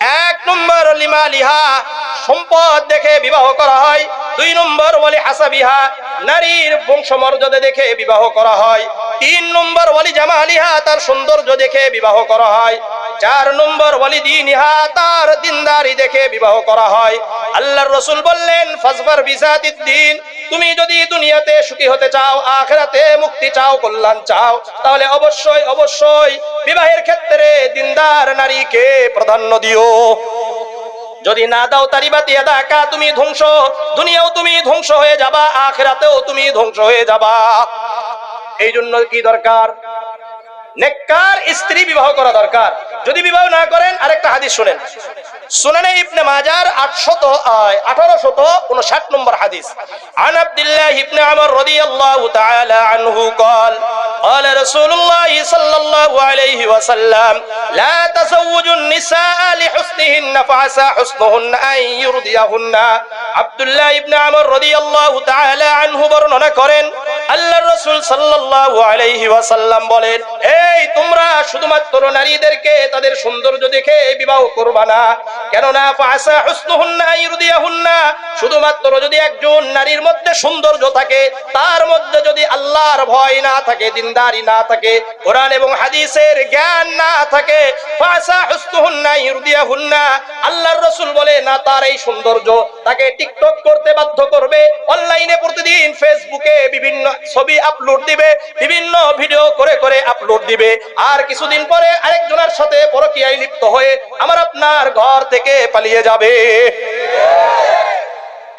এক নম্বর লিমালিহা সম্পদ দেখে বিবাহ করা হয়। দুই নম্বর বলে হাসাবিহা, নারীর বংশমর্যাদা দেখে বিবাহ করা হয়। তিন নম্বর বলি জামালিহা, তার সৌন্দর্য দেখে বিবাহ করা হয়। চার নম্বর বলি দিনহা, তার দিনদারি দেখে বিবাহ করা হয়। আল্লাহর রসুল বললেন ফাসবার বিসাতিদ দিন তুমি যদি দুনিয়াতে সুখী হতে চাও, আখেরাতে মুক্তি চাও, কল্যাণ চাও, তাহলে অবশ্যই অবশ্যই বিবাহের ক্ষেত্রে দিনদার নারীকে প্রাধান্য দিও। যদি না দাও, তারি বাতিয়া দাকা তুমি ধ্বংস। দুনিয়াও তুমি ধ্বংস হয়ে যাবা, আখেরাতেও তুমি ধ্বংস হয়ে যাবা। এই জন্য কি দরকার? নেককার স্ত্রী বিবাহ করা দরকার। যদি বিবাহ না করেন, আরেকটা হাদিস শুনেন। সুনানে ইবনে মাজার 800 1859 নম্বর হাদিস عن عبد الله بن عمر رضي الله تعالى عنه قال قال رسول الله صلى الله عليه وسلم لا تزوج النساء لحسنهن فعسى حسنهن أن يرضيهن عبد الله بن عمر رضي الله تعالى عنه বর্ণনা করেন আল্লাহর রাসূল সাল্লাল্লাহু আলাইহি ওয়াসাল্লাম বলেন এই তোমরা শুধুমাত্র নারীদেরকে তাদের সৌন্দর্য দেখে বিবাহ করবা না শুধুমাত্র যদি একজন নারীর মধ্যে সৌন্দর্য থাকে, তার মধ্যে যদি আল্লাহর ভয় না থাকে, দিনদারি না থাকে, কোরআন এবং হাদিসের জ্ঞান না থাকে আল্লাহর রাসূল বলে, না, তার এই সৌন্দর্য তাকে টিকটক করতে বাধ্য করবে, অনলাইনে প্রতিদিন ফেসবুকে বিভিন্ন ছবি আপলোড দিবে, বিভিন্ন ভিডিও করে করে আপলোড দিবে। আর কিছুদিন পরে আরেকজনের সাথে পরকীয়ায় লিপ্ত হয়ে আমার আপনার ঘর থেকে পালিয়ে যাবে।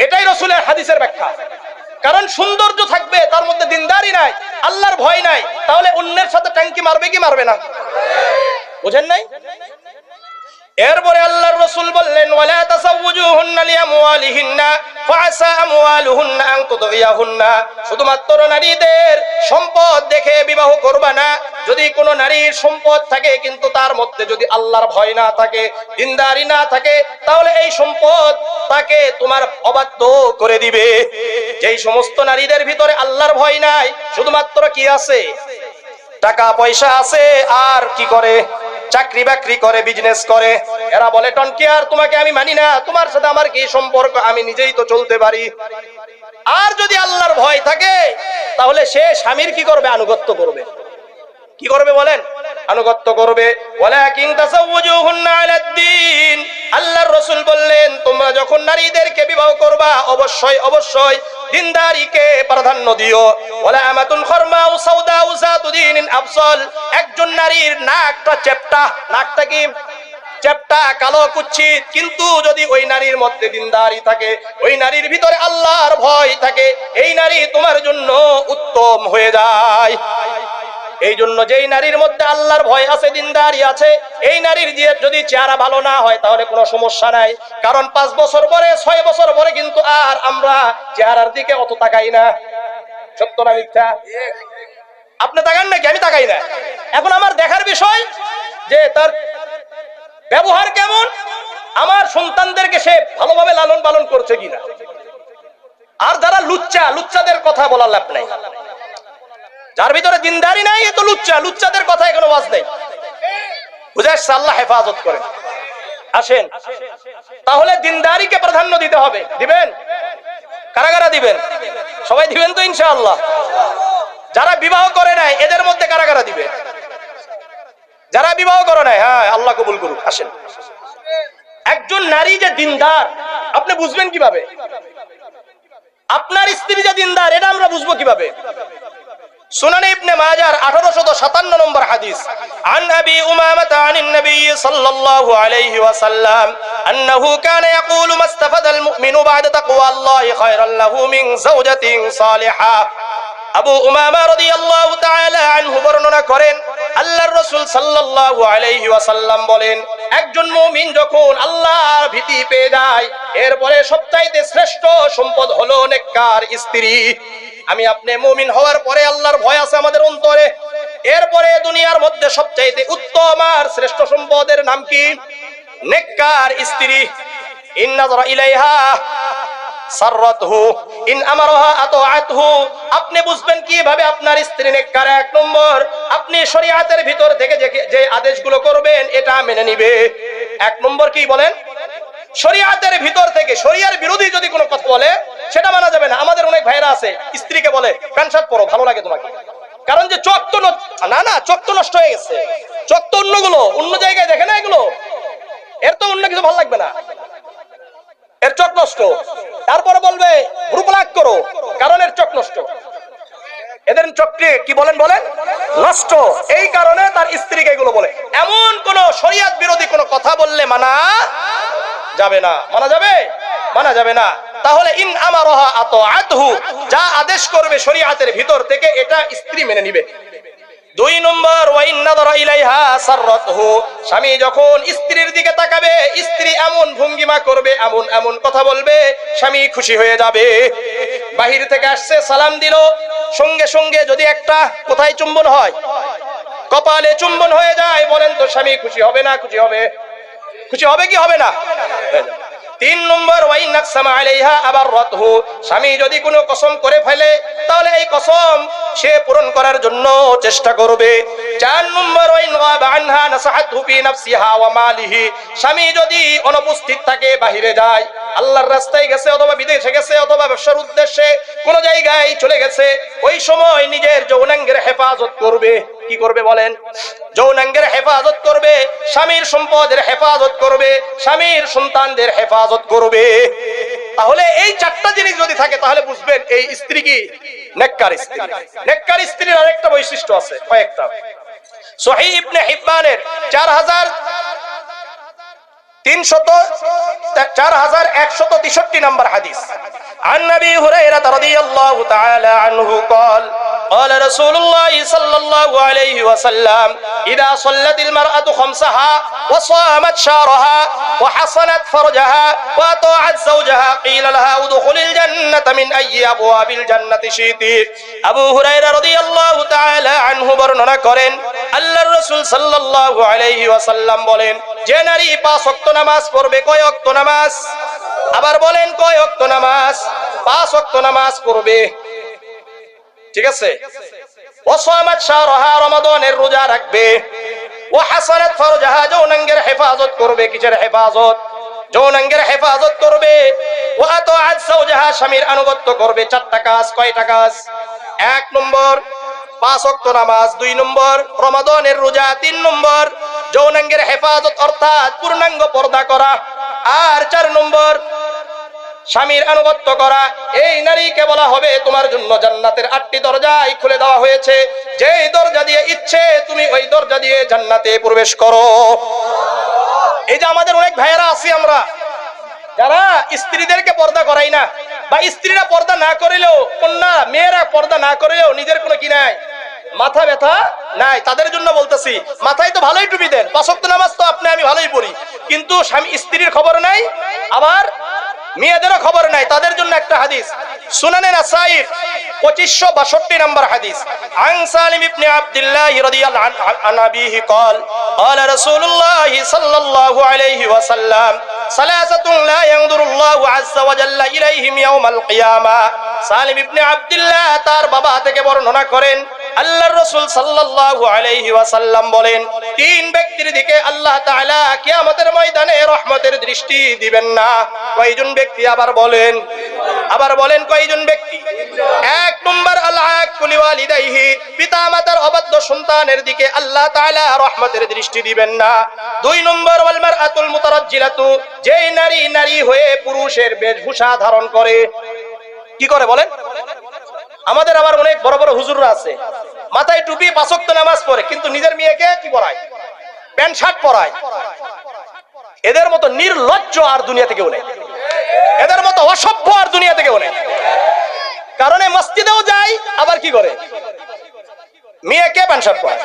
এটাই রসুলের হাদিসের ব্যাখ্যা। কারণ সৌন্দর্য থাকবে, তার মধ্যে দিনদারি নাই, আল্লাহর ভয় নাই, তাহলে অন্যের সাথে ট্যাঙ্কি মারবে কি মারবে না? বুঝেন নাই? এরপরে আল্লাহর রাসূল ওয়ালা তাসাওজুহুন্না লিআমওয়ালিহিন্না ফাসা আমওয়ালুহুন্না আন তুদগিয়াহুন্না। শুধুমাত্র নারীদের সম্পদ দেখে বিবাহ করবা না। যদি কোনো নারীর সম্পদ থাকে, কিন্তু তার মধ্যে যদি আল্লাহর ভয় না থাকে, দিনদারি না থাকে, তাহলে এই সম্পদ তাকে তোমার অবাধ্য করে দিবে। যেই সমস্ত নারীদের ভিতরে আল্লাহর ভয় নাই, শুধুমাত্র কি আছে? টাকা পয়সা আছে, আর কি করে? চাকরি বাকরি করে বিজনেস করে। এরা বলে, টনকি, আর তোমাকে আমি মানি না। তোমার সাথে আমার কি সম্পর্ক? আমি নিজেই তো চলতে পারি। আর যদি আল্লাহর ভয় থাকে, তাহলে সে স্বামীর কি করবে? আনুগত্য করবে। কি করবে বলেন? আনুগত্য করবে। আল্লাহর রসুল বললেন, তোমরা যখন নারীদেরকে বিবাহ করবা, অবশ্যই অবশ্যই দিনদারিকে প্রাধান্য দিও। ওয়ালা আমাতুন খরমা ও সাউদা ও জাতুদিন আফসল একজন নারীর নাকটা চেপটা নাকটা কি? চেপটা কালো কুচ্ছিত কিন্তু যদি ওই নারীর মধ্যে দিনদারি থাকে, ওই নারীর ভিতরে আল্লাহর ভয় থাকে, এই নারী তোমার জন্য উত্তম হয়ে যায়। এই জন্য যেই নারীর মধ্যে আল্লাহর ভয় আছে, দিনদারি আছে, এই নারীর যদি চেহারা ভালো না হয়, তাহলে কোনো সমস্যা নাই। কারণ পাঁচ বছর পরে, ছয় বছর পরে কিন্তু আর আমরা চেহারার দিকে অত তাকাই না। সত্য না মিথ্যা? আপনি তাকান নাকি? আমি তাকাই না। এখন আমার দেখার বিষয় যে তার ব্যবহার কেমন, আমার সন্তানদেরকে সে ভালোভাবে লালন পালন করছে কিনা? আর যারা লুচ্চা, লুচ্চাদের কথা বলার লাভ নাই। যার ভিতরে দিনদারি নাই, এ তো লুচ্চা। লুচ্চাদের কথা এখনও বাজ নেই। বুঝে আল্লাহ হেফাজত করে আসেন। তাহলে দিনদারিকে প্রাধান্য দিতে হবে। দিবেন? কারা কারা দিবেন? সবাই দিবেন তো ইনশাআল্লাহ। যারা বিবাহ করে নাই, এদের মধ্যে কারা কারা দিবে। যারা বিবাহ করে নাই হ্যাঁ আল্লাহ কবুল করুক। আসেন। একজন নারী যে দিনদার, আপনি বুঝবেন কীভাবে? আপনার স্ত্রী যে দিনদার, এটা আমরা বুঝব কীভাবে? সুনান ইবনে মাজার 1857 নম্বর হাদিস عن ابي امامه عن النبي صلى الله عليه وسلم انه كان يقول ما استفاد المؤمن بعد تقوى الله خيرا له من زوجة صالحة আবু উমামা রাদিয়াল্লাহু তাআলা আনহু বর্ণনা করেন আল্লাহর রাসূল সাল্লাল্লাহু আলাইহি ওয়াসাল্লাম বলেন একজন মুমিন যখন আল্লাহর ভীতি পেয়ে যায় এরপরে সবচাইতে শ্রেষ্ঠ সম্পদ হলো নেককার স্ত্রী আমি আপনি মুমিন হওয়ার পরে আল্লাহর ভয় আছে আমাদের অন্তরে। এরপরে দুনিয়ার মধ্যে সবচাইতে উত্তম আর শ্রেষ্ঠ সম্পদের নাম কি? নেককার স্ত্রী। ইন্নাযরা ইলাইহা সাররাতহু, ইন আমারাহা আতাআতহু। আপনি বুঝবেন কীভাবে আপনার স্ত্রী নেককার? এক নম্বর, আপনি শরীয়তের ভিতর থেকে যে আদেশগুলো করবেন, এটা মেনে নিবে। এক নম্বর কি বলেন? শরীয়তের ভিতর থেকে, শরিয়ার বিরোধী যদি কোনো কথা বলে, সেটা মানা যাবে না। আমাদের অনেক ভাইরা আছে, স্ত্রীকে বলে, প্যান্ট শার্ট পরো, ভালো লাগে তোমাকে। কারণ যে চোখ তো না না চোখ তো নষ্ট হয়ে গেছে। চোখ তো অন্যগুলো, অন্য জায়গায় দেখে না এগুলো? এর তো অন্য কিছু ভালো লাগবে না। এর চোখ নষ্ট। তারপরে বলবে গ্রুপ লাগ করো, কারণ এর চোখ নষ্ট। এদের চোখকে কি বলেন বলেন? নষ্ট। এই কারণে তার স্ত্রীকে এগুলো বলে। এমন কোন শরিয়াত বিরোধী কোনো কথা বললে মানা যাবে না। মানা যাবে? মানা যাবে না। তাহলে ইন আমারহা আত আতহু যা আদেশ করবে শরিয়াতের ভিতর থেকে, এটা স্ত্রী মেনে নিবে। দুই নম্বর স্বামী যখন স্ত্রীর দিকে তাকাবে, স্ত্রী এমন ভঙ্গিমা করবে, এমন এমন কথা বলবে, স্বামী খুশি হয়ে যাবে। বাহির থেকে আসছে, সালাম দিল। সঙ্গে সঙ্গে যদি একটা, কোথায় চুম্বন হয়? কপালে চুম্বন হয়ে যায়, বলেন তো স্বামী খুশি হবে না খুশি হবে? খুশি হবে কি হবে না? তিন নম্বর আবার রতহু স্বামী যদি কোনো কসম করে ফেলে, তাহলে এই কসম সে পূরণ করার জন্য চেষ্টা করবে। চার নম্বর, ওয়াইন স্বামী যদি অনুপস্থিত থাকে, বাহিরে যায়, আল্লাহর রাস্তায় গেছে অথবা বিদেশে গেছে অথবা ব্যবসার উদ্দেশ্যে কোন জায়গায় চলে গেছে, ওই সময় নিজের যৌনাঙ্গের হেফাজত করবে। কি করবে বলেন? যৌনাঙ্গের হেফাজত করবে, স্বামীর সম্পদের হেফাজত করবে, স্বামীর সন্তানদের হেফাজত করবে। তাহলে এই চারটা জিনিস যদি থাকে, তাহলে বুঝবেন এই স্ত্রী কি? নেককার স্ত্রী। নেককার স্ত্রীর আরেকটা বৈশিষ্ট্য আছে, কয়েকটা। সহি ইবনে হিব্বানের চার হাজার তিনশত চার হাজার একশত তেষট্টি নম্বর হাদিস عن ابي هريره رضي الله تعالى عنه قال قال رسول الله صلى الله عليه وسلم اذا صلت المراه خمسها وصامت شهرها وحصنت فرجها واطاعت زوجها قيل لها ادخل الجنه من اي ابواب الجنه شئت আবু হুরায়রা রাদিয়াল্লাহু তাআলা আনহু বর্ণনা করেন আল্লাহর রাসূল সাল্লাল্লাহু আলাইহি ওয়াসাল্লাম বলেন যে নারী পাঁচ ওয়াক্ত নামাজ পড়বে কয় ওয়াক্ত নামাজ আবার বলেন কয় ওয়াক্ত নামাজ পাঁচ ওয়াক্ত নামাজ পড়বে ঠিক আছে? ওয়াসামাত শাহরাহা রমাদানের রোজা রাখবে। ওয়া হাসানাত ফারজাহা, যৌনাঙ্গের হেফাজত করবে। কিসের হেফাজত? যৌনাঙ্গের হেফাজত করবে। ওয়া আতাআত যাওজাহা স্বামীর আনুগত্য করবে। চারটা কাজ, কয়টা কাজ? এক নম্বর, পাঁচ ওয়াক্ত নামাজ। দুই নম্বর, রমাদানের রোজা। তিন নম্বর, যৌনাঙ্গের হেফাজত, অর্থাৎ পূর্ণাঙ্গ পর্দা করা। আর চার নম্বর স্বামীর আনুগত্য করা, এই নারীকে বলা হবে তোমার জন্য জান্নাতের আটটি দরজাই খুলে দেওয়া হয়েছে। যেই দরজা দিয়ে ইচ্ছে, তুমি ওই দরজা দিয়ে জান্নাতে প্রবেশ করো। এই যে আমাদের অনেক ভাইয়েরা আছি আমরা, যারা স্ত্রীদেরকে পর্দা করাই না, বা স্ত্রীরা পর্দা না করিলেও, কন্যা, মেয়েরা পর্দা না করিলেও নিজের কোনো কি নাই? মাথা ব্যথা নাই, তাদের জন্য বলতেছি, মাথায় তো ভালোই টুপি দেন পাঁচক্ত নামাজ তো আপনি, আমি ভালোই পড়ি। কিন্তু স্বামী, স্ত্রীর খবর নাই, আবার মেয়েদেরও খবর নাই তাদের জন্য একটা হাদিস সুনানে নাসাইর পঁচিশশো বাষট্টি নম্বর হাদিস عن سالم بن عبد الله رضي الله عن, عن أبيه قال قال رسول الله صلى الله عليه وسلم ثلاثة لا ينظر الله عز وجل إليهم يوم القيامة সালিম ইবনে আব্দুল্লাহ তার বাবা থেকে বর্ণনা করেন আল্লাহর রাসূল সাল্লাল্লাহু আলাইহি ওয়াসাল্লাম বলেন, তিন ব্যক্তির দিকে আল্লাহ তাআলা কিয়ামতের ময়দানে রহমতের দৃষ্টি দিবেন না। কয়জন ব্যক্তি আবার বলেন? আবার বলেন কয়জন ব্যক্তি? এক নম্বর আল্লাহ কুলি ওয়ালিদাইহি, পিতামাতার অবাধ্য সন্তানের দিকে আল্লাহ তাআলা রহমতের দৃষ্টি দিবেন না। দুই নম্বর ওয়াল মারআতুল মুতারাজ্জিলাতু, যেই নারী নারী হয়ে পুরুষের বেশভূষা ধারণ করে। কি করে বলেন? আমাদের আবার অনেক বড় বড় হুজুররা আছে। মাথায় টুপি, পাঁচক্ত নামাজ পড়ে, কিন্তু নিজের মেয়েকে কি পড়ায়? প্যান্ট, শার্ট পরায় এদের মতো নির্লজ্জ আর দুনিয়াতে কেউ নেই এদের মতো অসভ্য আর দুনিয়াতে কেউ নেই কারণে মসজিদেও যায়, আবার কি করে? মেয়েকে প্যান্ট, শার্ট পরায়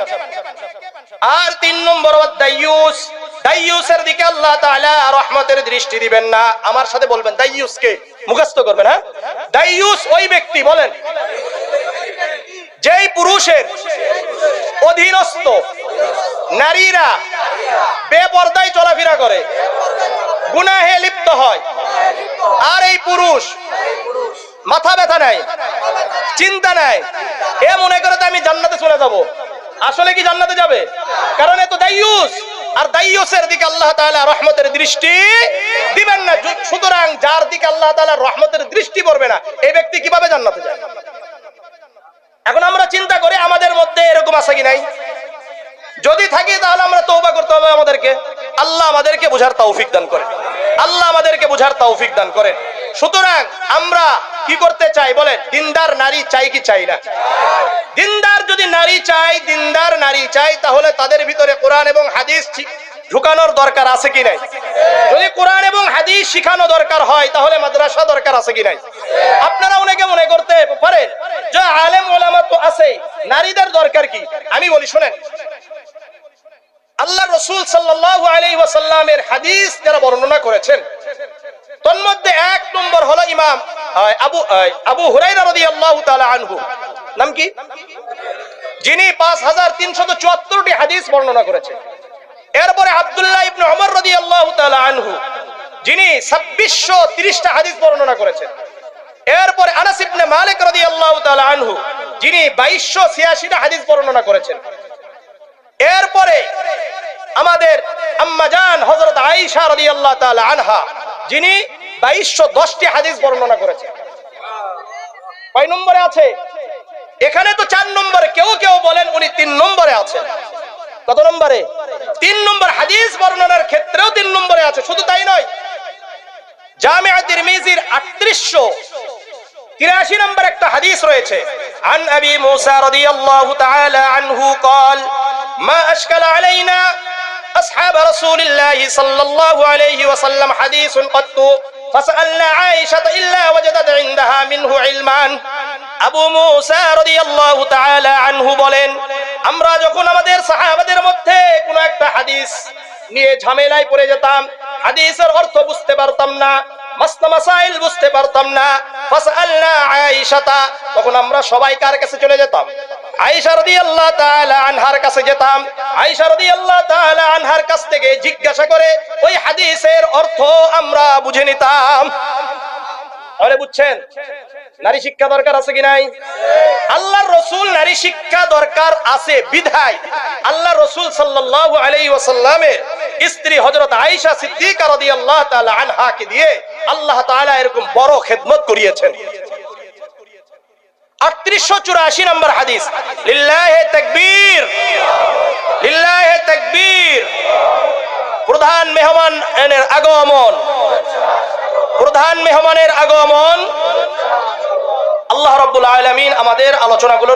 আর তিন নম্বর দায়ুস দাইয়ুসের দিকে আল্লাহ তাআলা রহমতের দৃষ্টি দিবেন না। আমার সাথে বলবেন দাইয়ুসকে মুখস্থ করবেন হ্যাঁ? দাইয়ুস ওই ব্যক্তি, বলেন। যেই পুরুষের অধীনস্থ নারীরা বেপর্দায় চলাফেরা করে, গুনাহে লিপ্ত হয়, আর এই পুরুষ মাথা ব্যথা নাই চিন্তা নাই এ মনে করে তো আমি জান্নাতে চলে যাব। আসলে কি জান্নাতে যাবে? কারণ এ তো দাইয়ুস আর দাইয়ুসের দিকে আল্লাহ তাআলা রহমতের দৃষ্টি দিবেন না। সুতরাং যার দিকে আল্লাহ তাআলা রহমতের দৃষ্টি পড়বে না, এই ব্যক্তি কীভাবে জান্নাতে এখন আমরা চিন্তা করি আমাদের মধ্যে এরকম আছে কি নাই? যদি থাকে তাহলে আমরা তৌবা করতে হবে আমাদেরকে। আল্লাহ আমাদেরকে বোঝার তৌফিক দান করে আল্লাহ আমাদেরকে বোঝার তৌফিক দান করে সুতরাং আমরা কি করতে চাই বলেন দিনদার নারী চাই কি চাই না? দিনদার যদি নারী চাই দিনদার নারী চাই তাহলে তাদের ভিতরে কোরআন এবং হাদিস ঢুকানোর দরকার আছে কি নাই? যদি কোরআন এবং হাদিস শিখানো দরকার হয়, তাহলে মাদ্রাসা দরকার আছে কি নাই? আপনারা অনেকে মনে করতে পারেন যে আলেম ওলামা তো আছে, নারীদের দরকার কি? আমি বলি, শোনেন। আল্লাহ রসুল সাল্লাল্লাহু আলাইহি ওয়াসাল্লামের হাদিস যারা বর্ণনা করেছেন, তন্মধ্যে এক নম্বর হলো ইমাম আবু আবু হুরাইরা রাদিয়াল্লাহু তাআলা হাদিস বর্ণনা করেছেন। এরপরে আব্দুল্লাহ ইবনে ওমর আনহু, যিনি করেছেন। এরপরে আনাস ইবনে মালিক রাদিয়াল্লাহু তাআলা আনহু, যিনি বাইশশো ছিয়াশিটা হাদিস বর্ণনা করেছেন। এরপরে আমাদের আম্মাজান হযরত আয়েশা রাদিয়াল্লাহু তাআলা আনহা, যিনি বাইশশো দশটি হাদিস বর্ণনা করেছেন কয় নম্বরে আছে এখানে তো চার নম্বরে কেউ কেউ বলেন উনি তিন নম্বরে আছেন কত নম্বরে তিন নম্বর হাদিস বর্ণনার ক্ষেত্রেও তিন নম্বরে আছে শুধু তাই নয় জামিয়া তিরমিজির আটত্রিশশো তিরাশি নম্বর একটা হাদিস রয়েছে عن أبي موسى رضي الله تعالى عنه قال ما أشكل علينا أصحاب رسول الله صلى الله عليه وسلم حديث قط فسألنا عائشة إلا وجدت عندها منه علما আবু মুসা রাদিয়াল্লাহু তাআলা আনহু বলেন আমরা যখন আমাদের সাহাবাদের মধ্যে কোনো একটা হাদিস নিয়ে ঝামেলায় পড়ে যেতাম হাদিসের অর্থ বুঝতে পারতাম না মাসলা মাসাইল বুঝতে পারতাম না ফাসআলনা আয়েশাতা তখন আমরা সবাই কার কাছে চলে যেতাম আয়েশা রাদিয়াল্লাহু তাআলা শিক্ষা দরকার আছে আল্লাহর রসুল নারী শিক্ষা দরকার আছে, বিধায়। আল্লাহ রসুল স্ত্রী হযরত আয়েশা সিদ্দিকা তাআলা আনহাকে দিয়ে আল্লাহ তাআলা এরকম বড় খেদমত করিয়েছেন। আটত্রিশশো চুরাশি নম্বর হাদিস। লিল্লাহে তাকবীর। লিল্লাহে তাকবীর। প্রধান মেহমান এর আগমন। প্রধান মেহমানের আগমন। আল্লাহ রাব্বুল আলামিন আমাদের আলোচনাগুলোর